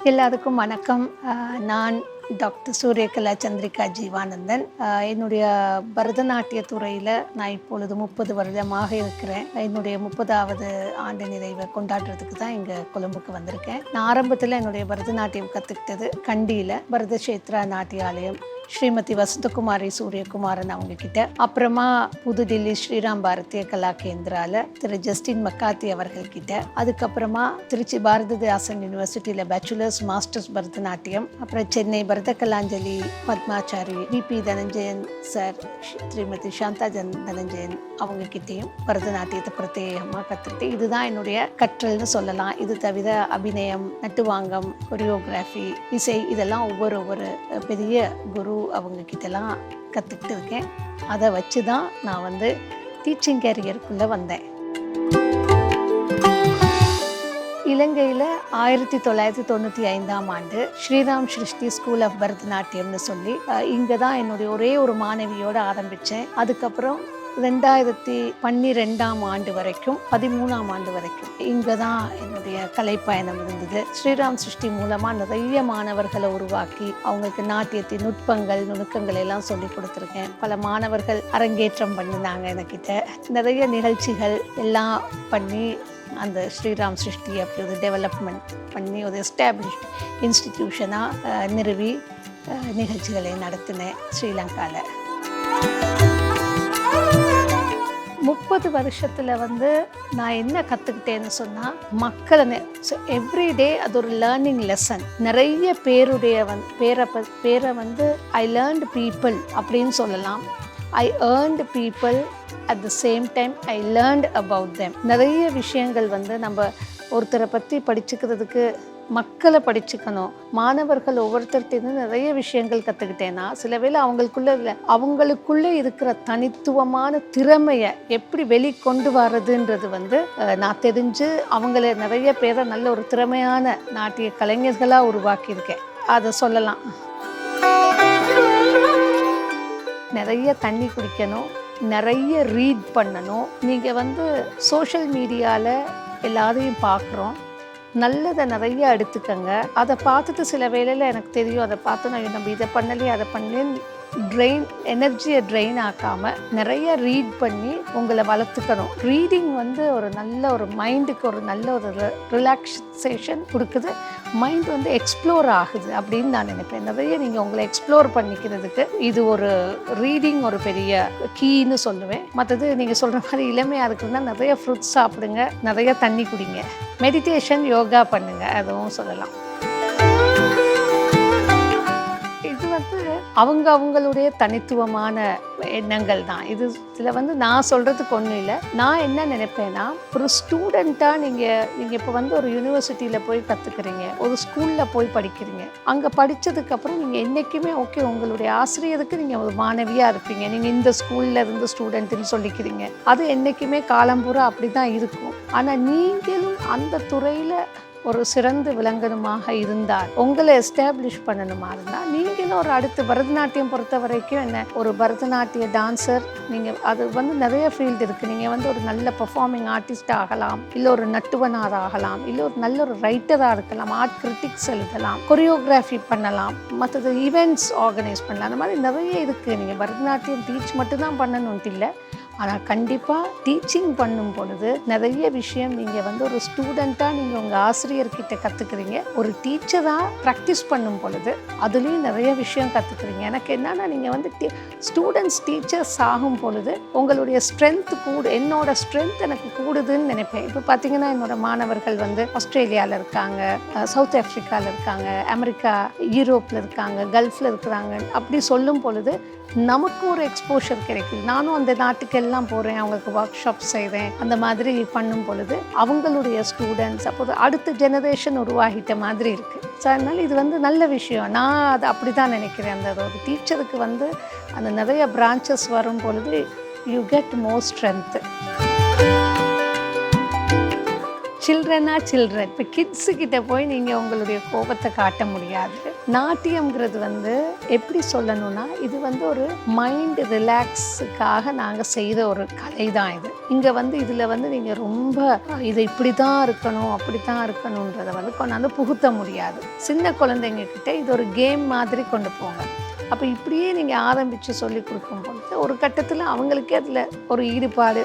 எல்லாருக்கும் வணக்கம். நான் டாக்டர் சூரியகலா சந்திரிகா ஜீவானந்தன். என்னுடைய பரதநாட்டிய துறையில் நான் இப்பொழுது முப்பது வருடமாக இருக்கிறேன். என்னுடைய முப்பதாவது ஆண்டு நிறைவை கொண்டாடுறதுக்கு தான் இங்கே கொழும்புக்கு வந்திருக்கேன். நான் ஆரம்பத்தில் என்னுடைய பரதநாட்டியம் கற்றுக்கிட்டது கண்டியில் பரதக்ஷேத்ரா நாட்டியாலயம். ஸ்ரீமதி வசந்தகுமாரி சூரியகுமாரன் அவங்க கிட்ட அப்புறமா புதுடில்லி ஸ்ரீராம் பாரதிய கலா கேந்திரால திரு ஜஸ்டின் மக்காத்தி அவர்கள் கிட்ட அதுக்கப்புறமா திருச்சி பாரதிதாசன் யூனிவர்சிட்டியில பேச்சுலர்ஸ் மாஸ்டர்ஸ் பரதநாட்டியம் அப்புறம் சென்னை பரத கலாஞ்சலி பத்மாச்சாரி பிபி தனஞ்சயன் சார் ஸ்ரீமதி சாந்தா ஜன் தனஞ்சயன் அவங்க கிட்டேயும் பரதநாட்டியத்தை பிரத்யேகமாக கற்றுக்கிட்டு இதுதான் என்னுடைய கற்றல்னு சொல்லலாம். இது தவிர அபிநயம் நட்டுவாங்கம் கொரியோகிராஃபி இசை இதெல்லாம் ஒவ்வொரு ஒவ்வொரு பெரிய குரு அவங்க கிட்டலாம் கற்றுக்கிட்டு இருக்கேன் அதை வச்சு தான் நான் வந்து டீச்சிங் கேரியருக்குள்ளே வந்தேன். இலங்கையில் ஆயிரத்தி தொள்ளாயிரத்தி தொண்ணூற்றி ஐந்தாம் ஆண்டு ஸ்ரீராம் சிருஷ்டி ஸ்கூல் ஆஃப் பரதநாட்டியம்னு சொல்லி இங்கே தான் என்னுடைய ஒரே ஒரு மாணவியோடு ஆரம்பித்தேன் அதுக்கப்புறம் ரெண்டாயிரத்தி பன்னிரெண்டாம் ஆண்டு வரைக்கும் பதிமூணாம் ஆண்டு வரைக்கும் இங்கே தான் என்னுடைய கலைப்பயணம் இருந்தது. ஸ்ரீராம் சிருஷ்டி மூலமாக நிறைய மாணவர்களை உருவாக்கி அவங்களுக்கு நாட்டியத்தின் நுட்பங்கள் நுணுக்கங்கள் எல்லாம் சொல்லி கொடுத்துருக்கேன். பல மாணவர்கள் அரங்கேற்றம் பண்ணினாங்க எனக்கிட்ட. நிறைய நிகழ்ச்சிகள் எல்லாம் பண்ணி அந்த ஸ்ரீராம் சிருஷ்டி அப்படி ஒரு டெவலப்மெண்ட் பண்ணி ஒரு எஸ்டாப்ளிஷ்ட் இன்ஸ்டிடியூஷனாக நிறுவி நிகழ்ச்சிகளை நடத்தினேன் ஸ்ரீலங்காவில் முப்பது வருஷத்தில் வந்து நான் என்ன கற்றுக்கிட்டேன்னு சொன்னால் மக்களை எவ்ரிடே அது ஒரு லேர்னிங் லெசன் நிறைய பேருடைய வந் பேரை ப பேரை வந்து ஐ லேர்ன்டு பீப்புள் அப்படின்னு சொல்லலாம். I earned people at the same time I learned about them நிறைய விஷயங்கள் வந்து நம்ம ஒருத்தரை பற்றி படிச்சுக்கிறதுக்கு மக்களை படிச்சுக்கணும். மாணவர்கள் ஒவ்வொருத்தர்கிட்ட நிறைய விஷயங்கள் கற்றுக்கிட்டேன்னா சில வேளை அவங்களுக்குள்ள இல்லை அவங்களுக்குள்ளே இருக்கிற தனித்துவமான திறமையை எப்படி வெளிக்கொண்டு வர்றதுன்றது வந்து நான் தெரிஞ்சு அவங்கள நிறைய பேரை நல்ல ஒரு திறமையான நாட்டிய கலைஞர்களாக உருவாக்கியிருக்கேன். அதை சொல்லலாம். நிறைய தண்ணி குடிக்கணும் நிறைய ரீட் பண்ணணும். நீங்கள் வந்து சோஷியல் மீடியாவில் எல்லாரையும் பார்க்குறோம் நல்லதை நிறைய எடுத்துக்கங்க. அதை பார்த்துட்டு சில வேளையில் எனக்கு தெரியும். அதை பார்த்து நான் நம்ம இதை பண்ணலையே அதை பண்ணலேன்னு ட்ரெயின் எனர்ஜியை ட்ரெயின் ஆக்காமல் நிறைய ரீட் பண்ணி உங்களை வளர்த்துக்கணும். ரீடிங் வந்து ஒரு நல்ல ஒரு மைண்டுக்கு ஒரு நல்ல ஒரு ரிலாக்ஸேஷன் கொடுக்குது. மைண்ட் வந்து எக்ஸ்ப்ளோர் ஆகுது அப்படின்னு நான் நினைப்பேன். நிறைய நீங்கள் உங்களை எக்ஸ்ப்ளோர் பண்ணிக்கிறதுக்கு இது ஒரு ரீடிங் ஒரு பெரிய கீன்னு சொல்லுவேன். மற்றது நீங்கள் சொல்கிற மாதிரி இளமையாக இருக்குன்னா நிறைய ஃப்ரூட்ஸ் சாப்பிடுங்க நிறைய தண்ணி குடிங்க. மெடிடேஷன் யோகா பண்ணுங்கள் அதுவும் சொல்லலாம். அவங்க அவங்களுடைய தனித்துவமான எண்ணங்கள் தான். இது இதில் வந்து நான் சொல்கிறதுக்கு ஒன்றும் இல்லை. நான் என்ன நினைப்பேன்னா ஒரு ஸ்டூடெண்ட்டாக நீங்கள் நீங்கள் இப்போ வந்து ஒரு யூனிவர்சிட்டியில் போய் கற்றுக்குறீங்க ஒரு ஸ்கூலில் போய் படிக்கிறீங்க. அங்கே படித்ததுக்கப்புறம் நீங்கள் என்றைக்குமே ஓகே உங்களுடைய ஆசிரியருக்கு நீங்கள் ஒரு மாணவியாக இருப்பீங்க. நீங்கள் இந்த ஸ்கூலில் இருந்து ஸ்டூடெண்ட்டுன்னு சொல்லிக்கிறீங்க. அது என்றைக்குமே காலம்பூரா அப்படி தான் இருக்கும். ஆனால் நீங்களும் அந்த துறையில் ஒரு சிறந்து விளங்கணுமாக இருந்தால் உங்களை எஸ்டாப்ளிஷ் பண்ணணுமா இருந்தால் நீங்களும் ஒரு அடுத்து பரதநாட்டியம் பொறுத்த வரைக்கும் என்ன ஒரு பரதநாட்டிய டான்சர் நீங்கள் அது வந்து நிறைய ஃபீல்டு இருக்குது நீங்கள் வந்து ஒரு நல்ல பெர்ஃபார்மிங் ஆர்டிஸ்ட் ஆகலாம் இல்லை ஒரு நட்டுவனார் ஆகலாம் இல்லை ஒரு நல்ல ஒரு ரைட்டராக இருக்கலாம் ஆர்ட் கிரிட்டிக்ஸ் எழுதலாம் கொரியோகிராஃபி பண்ணலாம் மற்றது ஈவெண்ட்ஸ் ஆர்கனைஸ் பண்ணலாம். அந்த மாதிரி நிறைய இருக்குது நீங்கள் பரதநாட்டியம் டீச் மட்டும்தான் பண்ணணுன்ட்டு இல்லை ஆனால் கண்டிப்பாக டீச்சிங் பண்ணும் பொழுது நிறைய விஷயம் நீங்கள் வந்து ஒரு ஸ்டூடெண்ட்டாக நீங்கள் உங்கள் ஆசிரியர்கிட்ட கற்றுக்குறீங்க ஒரு டீச்சராக ப்ராக்டிஸ் பண்ணும் பொழுது அதுலேயும் நிறைய விஷயம் கற்றுக்குறீங்க எனக்கு என்னென்னா நீங்கள் வந்து டீ ஸ்டூடெண்ட்ஸ் டீச்சர்ஸ் ஆகும் பொழுது உங்களுடைய ஸ்ட்ரென்த் கூடு என்னோட ஸ்ட்ரென்த் எனக்கு கூடுதுன்னு நினைப்பேன். இப்போ பார்த்தீங்கன்னா என்னோட மாணவர்கள் வந்து ஆஸ்திரேலியாவில் இருக்காங்க சவுத் ஆஃப்ரிக்காவில் இருக்காங்க அமெரிக்கா யூரோப்பில் இருக்காங்க கல்ஃபில் இருக்கிறாங்க. அப்படி சொல்லும் பொழுது நமக்கு ஒரு எக்ஸ்போஷர் கிடைக்குது. நானும் அந்த நாட்டுக்கெல்லாம் போகிறேன் அவங்களுக்கு ஒர்க் ஷாப் செய்கிறேன் அந்த மாதிரி பண்ணும் பொழுது அவங்களுடைய ஸ்டூடெண்ட்ஸ் அப்போது அடுத்த ஜெனரேஷன் உருவாகிட்ட மாதிரி இருக்குது ஸோ அதனால் இது வந்து நல்ல விஷயம். நான் அதை அப்படி தான் நினைக்கிறேன். அந்த ஒரு டீச்சருக்கு வந்து அந்த நிறைய பிரான்ச்சஸ் வரும் பொழுது யூ கெட் மோர் ஸ்ட்ரென்த்து சில்ட்ரனா சில்ட்ரன் இப்போ கிட்ஸு கிட்ட போய் நீங்கள் உங்களுடைய கோபத்தை காட்ட முடியாது. நாட்டியம்ங்கிறது வந்து எப்படி சொல்லணும்னா இது வந்து ஒரு மைண்ட் ரிலாக்ஸுக்காக நாங்கள் செய்த ஒரு கலை தான் இது. இங்கே வந்து இதில் வந்து நீங்கள் ரொம்ப இது இப்படி தான் இருக்கணும் அப்படி தான் இருக்கணுன்றதை வந்து கொண்டாந்து புகுத்த முடியாது. சின்ன குழந்தைங்க கிட்ட இது ஒரு கேம் மாதிரி கொண்டு போங்க. அப்போ இப்படியே நீங்கள் ஆரம்பித்து சொல்லி கொடுக்கும் பொழுது ஒரு கட்டத்தில் அவங்களுக்கே அதில் ஒரு ஈடுபாடு.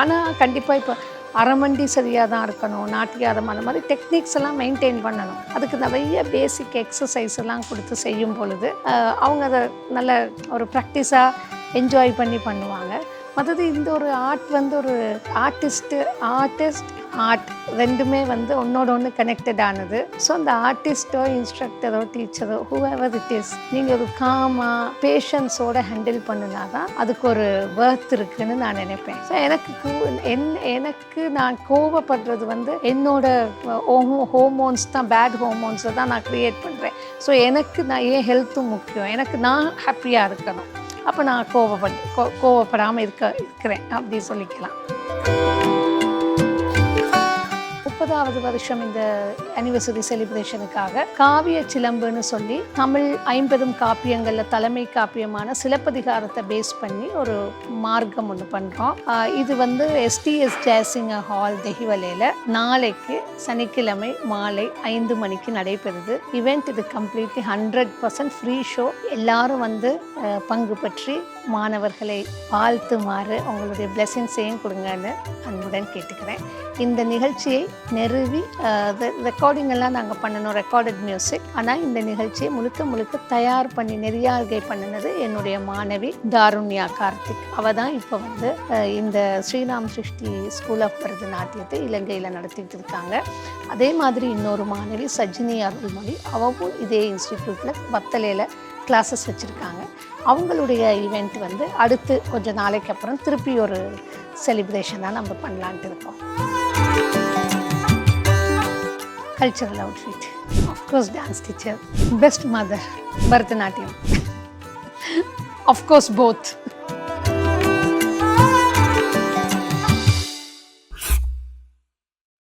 ஆனால் கண்டிப்பாக இப்போ அரைமண்டி சரியாக தான் இருக்கணும் நாட்டியாரம் அந்த மாதிரி டெக்னிக்ஸ் எல்லாம் மெயின்டைன் பண்ணணும். அதுக்கு நிறைய பேசிக் எக்ஸசைஸ் எல்லாம் கொடுத்து செய்யும் பொழுது அவங்க அதை நல்ல ஒரு ப்ராக்டிஸாக என்ஜாய் பண்ணி பண்ணுவாங்க. மற்றது இந்த ஒரு ஆர்ட் வந்து ஒரு ஆர்டிஸ்ட்டு ஆர்டிஸ்ட் ஆர்ட் ரெண்டுமே வந்து ஒன்னோட ஒன்று கனெக்டட் ஆனது. ஸோ அந்த ஆர்டிஸ்ட்டோ இன்ஸ்ட்ரக்டரோ டீச்சரோ ஹூஎவர் இட் இஸ் நீங்கள் ஒரு காமாக பேஷன்ஸோட ஹேண்டில் பண்ணினா தான் அதுக்கு ஒரு ஒர்த் இருக்குன்னு நான் நினைப்பேன். ஸோ எனக்கு என் எனக்கு நான் கோவப்படுறது வந்து என்னோட ஹோமோன்ஸ் தான் பேட் ஹோமோன்ஸை தான் நான் க்ரியேட் பண்ணுறேன் ஸோ எனக்கு நான் ஏன் ஹெல்த்தும் முக்கியம். எனக்கு நான் ஹாப்பியாக இருக்கணும். அப்போ நான் கோவப்பட் கோ கோவப்படாமல் இருக்க இருக்கிறேன். அப்படி சொல்லிக்கலாம். முப்பதாவது வருஷம் இந்த அனிவர்சரி செலிப்ரேஷனுக்காக காவிய சிலம்புன்னு சொல்லி தமிழ் ஐம்பெரும் காப்பியங்களில் தலைமை காப்பியமான சிலப்பதிகாரத்தை பேஸ் பண்ணி ஒரு மார்க்கம் ஒன்று பண்ணுறோம் இது வந்து எஸ்டிஎஸ் ஜாசிங்க ஹால் தெஹிவலையில் நாளைக்கு சனிக்கிழமை மாலை ஐந்து மணிக்கு நடைபெறுது. இவெண்ட் இது completely hundred percent free show எல்லாரும் வந்து பங்கு பற்றி மாணவர்களை வாழ்த்துமாறு உங்களுடைய பிளெஸிங்ஸையும் கொடுங்கன்னு அன்புடன் கேட்டுக்கிறேன். இந்த நிகழ்ச்சியை நிறுவி ரெக்கார்டிங் எல்லாம் நாங்கள் பண்ணணும் ரெக்கார்டட் மியூசிக் ஆனால் இந்த நிகழ்ச்சியை முழுக்க முழுக்க தயார் பண்ணி நெறியாள்கை பண்ணினது என்னுடைய மாணவி தாருண்யா கார்த்திக். அவள் தான் இப்போ வந்து இந்த ஸ்ரீராம் சிருஷ்டி ஸ்கூல் ஆஃப் பரதநாட்டியத்தை இலங்கையில் நடத்திட்டு இருக்காங்க. அதே மாதிரி இன்னொரு மாணவி சஜினி அருள்மொழி அவவும் இதே இன்ஸ்டிடியூட்டில் வத்தலையில் கிளாஸஸ் வச்சுருக்காங்க. அவங்களுடைய ஈவெண்ட் வந்து அடுத்து கொஞ்சம் நாளைக்கு அப்புறம் திருப்பி ஒரு செலிப்ரேஷனாக நம்ம பண்ணலான்ட்டு இருக்கோம். cultural outfit. Of course, dance teacher. Best mother, Bharatanatyam. of course, both.